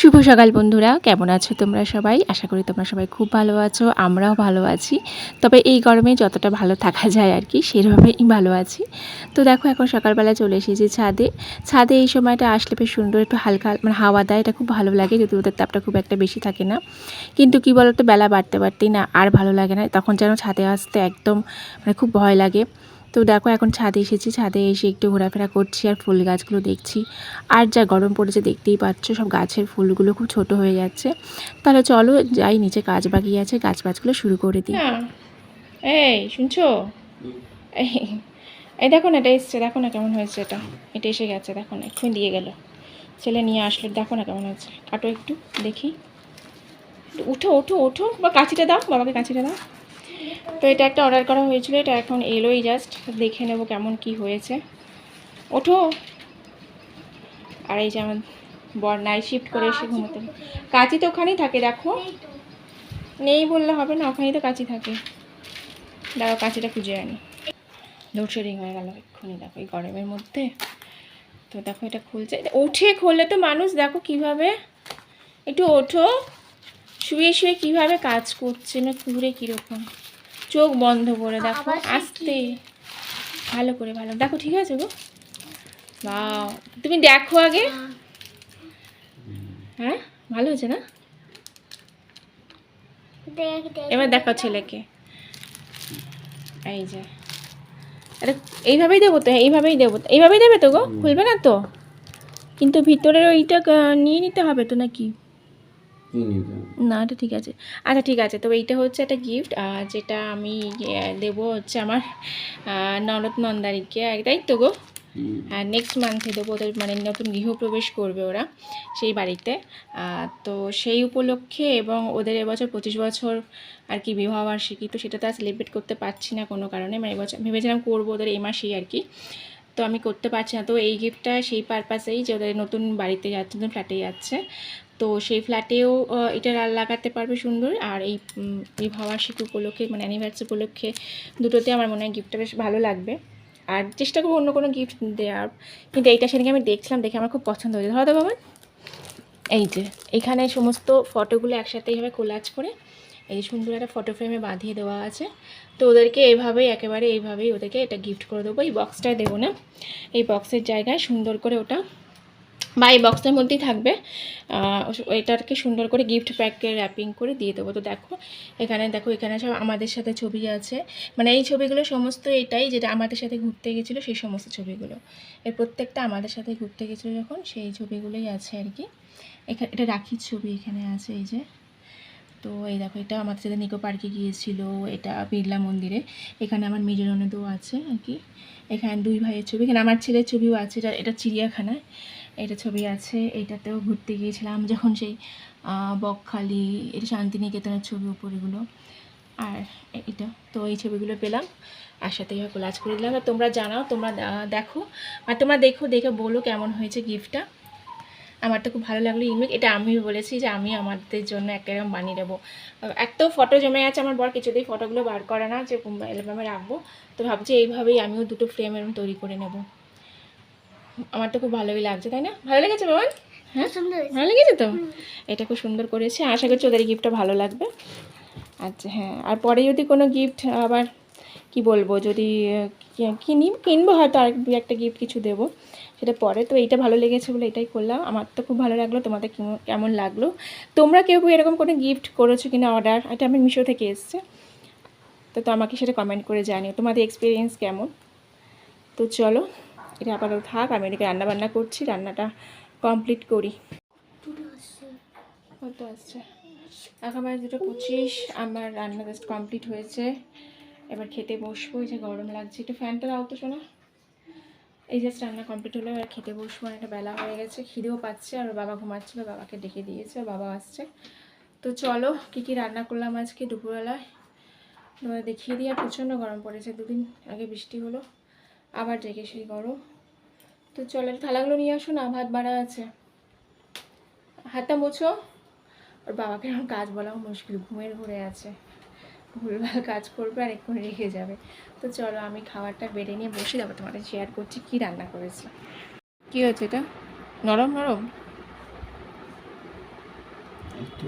শুভ সকাল বন্ধুরা, কেমন আছো তোমরা সবাই? আশা করি তোমরা সবাই খুব ভালো আছো, আমরাও ভালো আছি। তবে এই গরমে যতটা ভালো থাকা যায় আর কি, সেভাবেই ভালো আছি। তো দেখো, এখন সকালবেলা চলে এসেছি ছাদে। ছাদে এই সময়টা আসলে বেশ সুন্দর, একটু হালকা মানে হাওয়া দেয়, এটা খুব ভালো লাগে, যদি ওদের তাপটা খুব একটা বেশি থাকে না। কিন্তু কি বলতো, বেলা বাড়তে বাড়তেই না, আর ভালো লাগে না, তখন যেন ছাদে আসতে একদম মানে খুব ভয় লাগে। তো দেখো এখন ছাদে এসেছি, ছাদে এসে একটু ঘোরাফেরা করছি আর ফুল গাছগুলো দেখছি। আর যা গরম পড়েছে দেখতেই পাচ্ছ, সব গাছের ফুলগুলো খুব ছোট হয়ে যাচ্ছে। তাহলে চলো যাই, নিচে কাজ বাকি আছে, গাছ বাজগুলো শুরু করে দিই। এই, শুনছো? এই দেখো না, এটা এসছে, দেখো না কেমন হয়েছে এটা। এটা এসে গেছে, দেখো না, এক্ষুনি দিয়ে গেল। ছেলে নিয়ে আসলো, দেখো না কেমন হয়েছে। কাটো একটু, দেখি। উঠো উঠো উঠো। বা কাঁচিটা দাও, বাবাকে কাঁচিটা দাও। তো এটা একটা অর্ডার করা হয়েছিল এটা এখন এলোই জাস্ট দেখে নেব কেমন কি হয়েছে। ওঠো। আর এই যে আমার বর নাইট শিফট করে এসে ঘুমোতে। কাঁচি তো ওখানেই থাকে দেখো। নেই বললে হবে না ওখানেই তো কাঁচি থাকে। দেখো কাঁচিটা খুঁজে আনি। লোডশেডিং হয়ে গেল এক্ষুনি দেখো এই গরমের মধ্যে। তো দেখো এটা খুলছে। উঠে খুললে তো মানুষ দেখো কীভাবে। একটু ওঠো। শুয়ে শুয়ে কীভাবে কাজ করছে না ঘুরে কীরকম। চোখ বন্ধ করে দেখো আসতে। ভালো করে ভালো। দেখো ঠিক আছে গো? বাও তুমি দেখো আগে। হ্যাঁ। ভালো হয়েছে না? দেখ দেখ। এবার দেখো ছেলেকে। এই যে। এটা এইভাবেই দেবো তো এইভাবেই দেবো। তো এইভাবেই দেবে তো গো? খুলবে না তো? কিন্তু ভিতরের ওইটা নিয়ে নিতে হবে তো নাকি? না এটা ঠিক আছে। আচ্ছা ঠিক আছে। তবে এইটা হচ্ছে একটা গিফট যেটা আমি দেবো হচ্ছে আমার ননদ নন্দারিকে। তাই তো গো? আর নেক্সট মান্থে দেবো ওদের মানে নতুন গৃহপ্রবেশ করবে ওরা সেই বাড়িতে। তো সেই উপলক্ষে এবং ওদের এবছর পঁচিশ বছর আর কি বিবাহবার্ষিকী তো সেটা তো আর সেলিব্রেট করতে পারছি না কোনো কারণে। মানে এবছর ভেবেছিলাম করব ওদের এই মাসেই আর কি। তো আমি করতে পারছি না। তো এই গিফটটা সেই পারপাসেই যে ওদের নতুন বাড়িতে যাচ্ছে নতুন ফ্ল্যাটে যাচ্ছে। তো সেই ফ্ল্যাটেও এটা লাগাতে পারবে সুন্দর। আর এই বিবাহবার্ষিকী উপলক্ষে মানে অ্যানিভার্সারি উপলক্ষে দুটোতে আমার মনে হয় গিফটটা বেশ ভালো লাগবে। আর চেষ্টা করব অন্য কোনো গিফট দেওয়ার কিন্তু এইটা সেদিকে আমি দেখছিলাম, দেখে আমার খুব পছন্দ হয়েছে। ধরো তো বাবা। এই যে, এখানে সমস্ত ফটোগুলো একসাথে এইভাবে কোলাজ করে, এই যে সুন্দর একটা ফটো ফ্রেমে বাঁধিয়ে দেওয়া আছে। তো ওদেরকে এইভাবেই একেবারে এইভাবেই ওদেরকে এটা গিফট করে দেবো। এই বক্সটায় দেবো না। এই বক্সের জায়গায় সুন্দর করে ওটা বা এই বক্সের মধ্যেই থাকবে। এটাকে সুন্দর করে গিফট প্যাকে র্যাপিং করে দিয়ে দেবো। তো দেখো, এখানে দেখো, এখানে সব আমাদের সাথে ছবি আছে। মানে এই ছবিগুলো সমস্ত এটাই যেটা আমাদের সাথে ঘুরতে গেছিল, সেই সমস্ত ছবিগুলো। এর প্রত্যেকটা আমাদের সাথে ঘুরতে গেছিল যখন, সেই ছবিগুলোই আছে আর কি। এখানে এটা রাখির ছবি এখানে আছে, এই যে। তো এই দেখো, এটা আমাদের সাথে নিকো পার্কে গিয়েছিল, এটা বিড়লা মন্দিরে। এখানে আমার মেজর ননদও আছে আর কি। এখানে দুই ভাইয়ের ছবি, এখানে আমার ছেলের ছবিও আছে এটা চিড়িয়াখানায়। এটা ছবি আছে, এটাতেও ঘুরতে গিয়েছিলাম যখন সেই বকখালি, এটা শান্তিনিকেতনের ছবি উপরেগুলো আর এটা, তো এই ছবিগুলো পেলাম। আর সাথে এইভাবে কোলাজ করে দিলাম। আর তোমরা জানাও, তোমরা দেখো। আর তোমরা দেখো, দেখে বলো কেমন হয়েছে গিফটটা আমার তো খুব ভালো লাগল ইউনিক এটা আমি বলেছি যে আমি আমাদের জন্য এরকম বানিয়ে দেবো। এক তো ফটো জমে আছে, আমার বর কিছুতেই ফটোগুলো বার করে না যে অ্যালবামে রাখব। তো ভাবছি এইভাবেই আমিও দুটো ফ্রেম এরকম তৈরি করে নেব। আমার তো খুব ভালোই লাগছে তাই না? ভালো লেগেছে বাবা? হ্যাঁ সুন্দর ভালো লেগেছে তো? এটা খুব সুন্দর করেছে। আশা করছি ওদের গিফটটা ভালো লাগবে। আচ্ছা হ্যাঁ। আর পরে যদি কোনো গিফট আবার কি বলব যদি কিনি কিনবো হয়তো আর দু একটা গিফট কিছু দেবো। সেটা পরে তো এইটা ভালো লেগেছে বলে এটাই করলাম। আমার তো খুব ভালো লাগল তোমাদের কেমন- লাগল? তোমরা কেউ কেউ এরকম কোনো গিফট করেছ কিনা অর্ডার এটা আমি মিশো থেকে এসছে। তো তো আমাকে সেটা কমেন্ট করে জানিও। তোমাদের এক্সপিরিয়েন্স কেমন? তো চলো। এটা আপাতত থাক। আমি এদিকে রান্না বান্না করছি, রান্নাটা কমপ্লিট করি। আসছে। কত আসছে দুটো পঁচিশ, আমার রান্না জাস্ট কমপ্লিট হয়েছে। এবার খেতে বসবো, এই যে গরম লাগছে। একটু ফ্যানটা দাও তো শোনা। এই জাস্ট রান্না কমপ্লিট হলো, এবার খেতে বসবো। একটা বেলা হয়ে গেছে, খিদেও পাচ্ছে আর বাবা ঘুমাচ্ছিল, বাবাকে ডেকে দিয়েছে বাবা আসছে। তো চলো, কী কী রান্না করলাম আজকে দুপুরবেলায়? দেখিয়ে দিয়ে আর প্রচণ্ড গরম পড়েছে, দুদিন আগে বৃষ্টি হলো। আবার ডেকে সেই গরম তো চলো থালাগুলো নিয়ে আসো না ভাত বাড়া আছে। হাতটা মুছো। ওর বাবাকে এখন কাজ বলাও মুশকিল ঘুমের ঘুরে আছে। ভুলভাল কাজ করবে আর এক্ষুনি রেখে যাবে। তো চলো আমি খাবারটা বেড়ে নিয়ে বসে যাব। তোমাদের শেয়ার করছি কি রান্না করেছি। কি হচ্ছে এটা? নরম নরম? একটু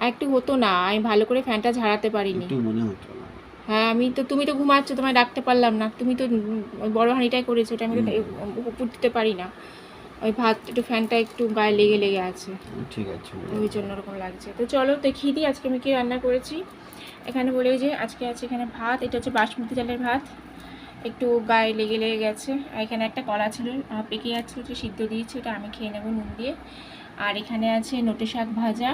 আর একটু হতো না আমি ভালো করে ফ্যানটা ঝাড়াতে পারিনি। মনে হচ্ছে না। হ্যাঁ আমি তো তুমি তো ঘুমাচ্ছ তোমায় ডাকতে পারলাম না। তুমি তো বড় হাঁড়িটাই করেছ ওটা আমি তো উপর দিতে পারি না। ওই ভাত একটু ফ্যানটা একটু গায়ে লেগে লেগে আছে। ঠিক আছে। ওই জন্য ওরকম লাগছে। তো চলো দেখিয়ে দিই আজকে আমি কি রান্না করেছি। এখানে বলে যে আজকে আছে এখানে ভাত এটা হচ্ছে বাসমতি চালের ভাত। একটু গায়ে লেগে লেগে গেছে। আর এখানে একটা কলা ছিল পেকে যাচ্ছে ওটা সিদ্ধ দিয়েছি ওটা আমি খেয়ে নেব নুন দিয়ে। আর এখানে আছে নোটে শাক ভাজা।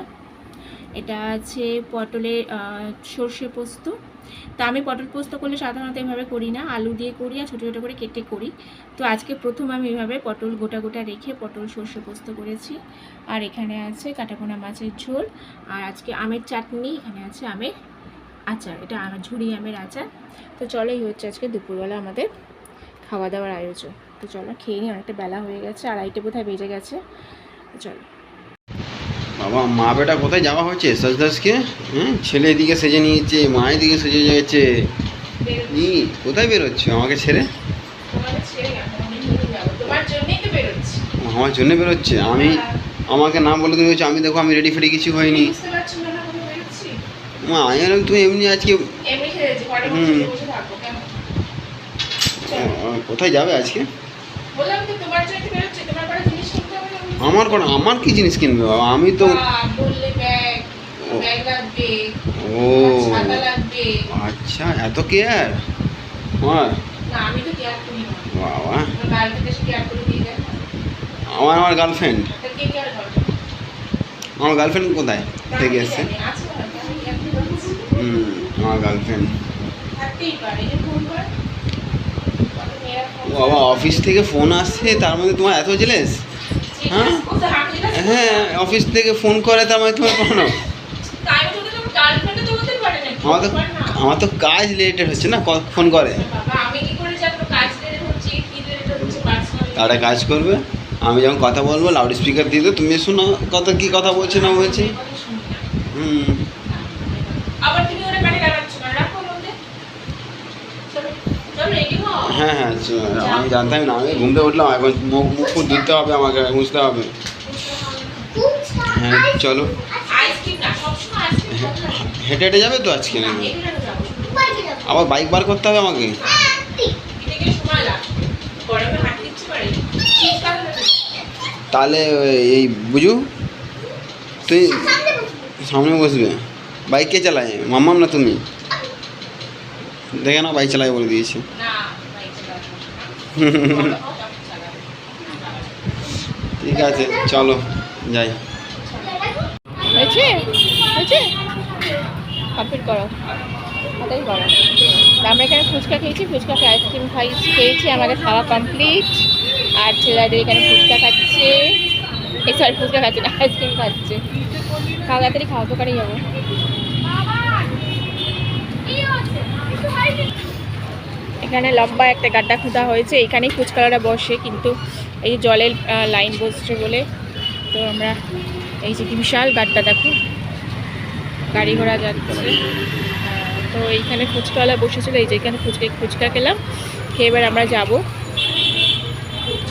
এটা আছে পটলের সর্ষে পোস্ত। তা আমি পটল পোস্ত করলে সাধারণত এভাবে করি না, আলু দিয়ে করি আর ছোটো ছোটো করে কেটে করি। তো আজকে প্রথম আমি এভাবে পটল গোটা গোটা রেখে পটল, সর্ষে পোস্ত করেছি। আর এখানে আছে কাটাপোনা মাছের ঝোল। আর আজকে আমের চাটনি, এখানে আছে আমের আচার। এটা আমার ঝুড়ি আমের আচার। তো চলো, এই হচ্ছে আজকে দুপুরবেলা আমাদের খাওয়া দাওয়ার আয়োজন। তো চলো, খেয়ে নিই, অনেকটা বেলা হয়ে গেছে, আড়াইটে বোধহয় বেজে গেছে। চলো। বাবা মা বেটা কোথায় যাওয়া হচ্ছে সাজদাসকে হ্যাঁ ছেলে এদিকে সেজে নিয়েছে মা এদিকে সেজে গেছে। ই কোথায় বেরোচ্ছ আমাকে ছেড়ে? আমার জন্য বেরোচ্ছে? আমি আমাকে না বলে তুমি বলছো, আমি দেখো আমি রেডি ফেডি কিছু হয়নি। মা আমি বললাম তুমি এমনি আজকে হুম। আহ, কোথায় যাবে আজকে? বললাম তো তোমার জন্য বেরোচ্ছি তোমার পরে জিনিস কিনতে হবে না আমার কোনো আমার কি জিনিস কিনবে বাবা? আমি তো ও। ও। আচ্ছা এত কেয়ার আমার বাবা। আমার আমার গার্লফ্রেন্ড আমার গার্লফ্রেন্ড কোথায় থেকে এসছে। হুম আমার গার্লফ্রেন্ড বাবা অফিস থেকে ফোন আসছে তার মধ্যে তোমার এত জেলেস হ্যাঁ? হ্যাঁ অফিস থেকে ফোন করে তো আমাকে তোমার কোনো? আমার তো। আমার তো কাজ রিলেটেড হচ্ছে না ফোন করে তারা কাজ করবে, আমি যখন কথা বলব লাউড স্পিকার দিয়ে তুমি শোনো কথা কি কথা বলছে না বলছে। হুম আবার তুমি ওরা কানে লাগাচ্ছ না রাখো মধ্যে চলো চলো রেডি হও হ্যাঁ হ্যাঁ চ- আমি জানতাম না আমি ঘুমতে উঠলাম এখন মুখ মুখ ফুট হবে আমাকে মুছতে হবে হ্যাঁ চলো। হেঁটে হেঁটে যাবে তো আজকে নাকি। আবার বাইক বার করতে হবে আমাকে? তাহলে এই বুঝু, তুই সামনে বসবে। বাইক কে চালায়? মাম্মাম না তুমি? দেখে না বাইক চালায় বলে দিয়েছি না, বাইক চালাবো না। বড় হও, তখন চালাবে। ঠিক আছে চলো যাই। হয়েছে? হয়েছে? কমপ্লিট করো। ওটাই করো। আমরা এখানে ফুচকা খেয়েছি ফুচকা আইসক্রিম খাইছি খেয়েছি আমাদের খাওয়া কমপ্লিট আর ছেলেদের এখানে ফুচকা খাচ্ছে। এই সরি ফুচকা খাচ্ছে না আইসক্রিম খাচ্ছে। খাওয়া তাড়াতাড়ি খাওয়া দোকানে যাব এখানে লম্বা একটা গাড্ডা খুঁদা হয়েছে, এখানেই ফুচকাওয়ালা বসে, কিন্তু এই জলের লাইন বসছে বলে। তো আমরা, এই যে বিশাল গাড্ডা, দেখো। গাড়ি ঘোড়া যাচ্ছে। তো এইখানে ফুচকাওয়ালা বসেছিল, এই যে এখানে ফুচকা ফুচকা খেলাম। খেয়ে এবার আমরা যাব।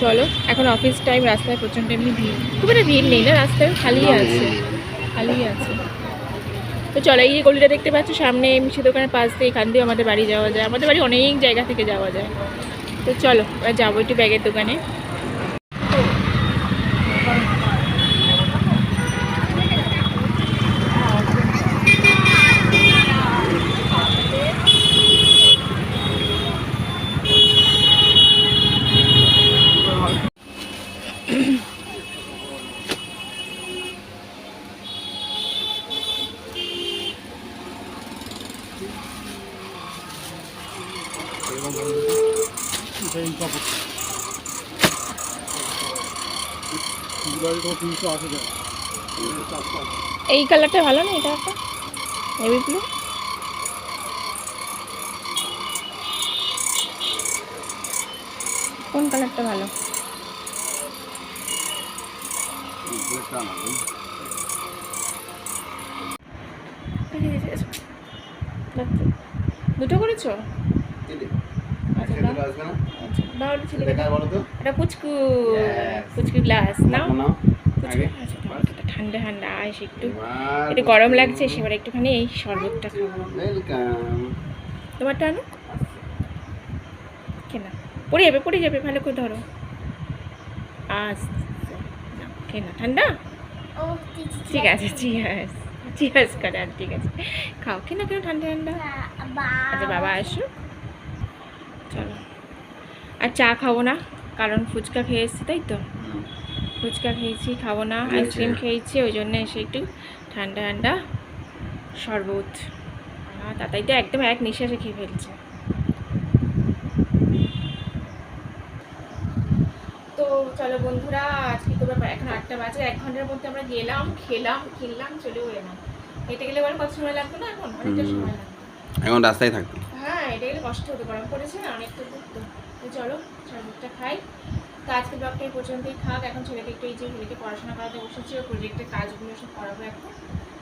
চলো, এখন অফিস টাইম রাস্তায় প্রচণ্ড এমনি ভিড়। খুব একটা ভিড় নেই না, রাস্তায় খালি আছে খালি আছে। তো চলো, এই যে গলিটা দেখতে পাচ্ছ, সামনে মিষ্টি দোকানের পাশ দিয়ে এখান দিয়ে আমাদের বাড়ি যাওয়া যায়। আমাদের বাড়ি অনেক জায়গা থেকে যাওয়া যায়। তো চলো, এবার যাব একটু ব্যাগের দোকানে। এই কালারটা ভালো না এটা একটা নেভি ব্লু কোন কালারটা ভালো দুটো করেছ আচ্ছা। এটা পুচকু পুচকু গ্লাস নাও নাও পুচকু আচ্ছা ঠান্ডা ঠান্ডা আইস একটু। একটু গরম লাগছে সেবার একটুখানি এই শরবতটা খাব। ওয়েলকাম তোমারটা আনো? কেনা? পড়ে যাবে পড়ে যাবে ভালো করে ধরো। আচ্ছা কেনা? ঠান্ডা? ঠিক আছে চিয়ার্স চিয়ার্স করে আর ঠিক আছে। খাও। কেনা কেন ঠান্ডা ঠান্ডা? আচ্ছা বাবা আসো। আর চা খাব না কারণ ফুচকা খেয়ে এসছি তাই তো? ফুচকা খেয়েছি খাব না আইসক্রিম খেয়েছি ওই জন্য এসে একটু ঠান্ডা ঠান্ডা শরবত। তো একদম এক নিঃশ্বাসে খেয়ে ফেলছে। তো চলো বন্ধুরা আজকে তো ব্যাপার এখন আটটা বাজে এক ঘণ্টার মধ্যে আমরা গেলাম খেলাম কিনলাম চলেও এলাম। হেঁটে গেলে বলে কত সময় লাগতো না এখন? অনেকটা সময় লাগবে এখন রাস্তায় থাকতো হ্যাঁ এটা গেলে কষ্ট হতো গরম পড়েছে অনেকটা দূর তো চলো শরবতটা খাই। তো আজকে ব্লগটা এই পর্যন্তই থাক। এখন ছেলেকে একটু এই যে ছেলেকে পড়াশোনা করাতে বসেছি, ও প্রজেক্টের কাজগুলো সব করাবো এখন।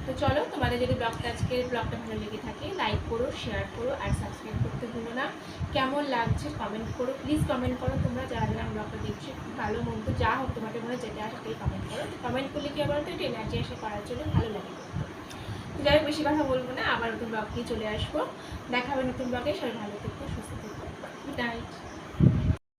তো চলো, তোমাদের যদি ব্লগটা আজকের ব্লগটা ভালো লেগে থাকে লাইক করো শেয়ার করো আর সাবস্ক্রাইব করতে ভুলো না। কেমন লাগছে কমেন্ট করো। প্লিজ কমেন্ট করো। তোমরা যারা যারা ব্লগটা দেখছ ভালো মন্দ যা হোক তোমাদের মনে যেটা আসে তাই কমেন্ট করো। কমেন্ট করলে কি আবার তো এনার্জি এসে করার জন্য ভালো লাগে। তো যাই বেশি কথা বলব না। আবার নতুন ব্লগ নিয়ে চলে আসব। দেখাবে নতুন ব্লগে সবাই ভালো থেকো, সুস্থ থেকো। Good night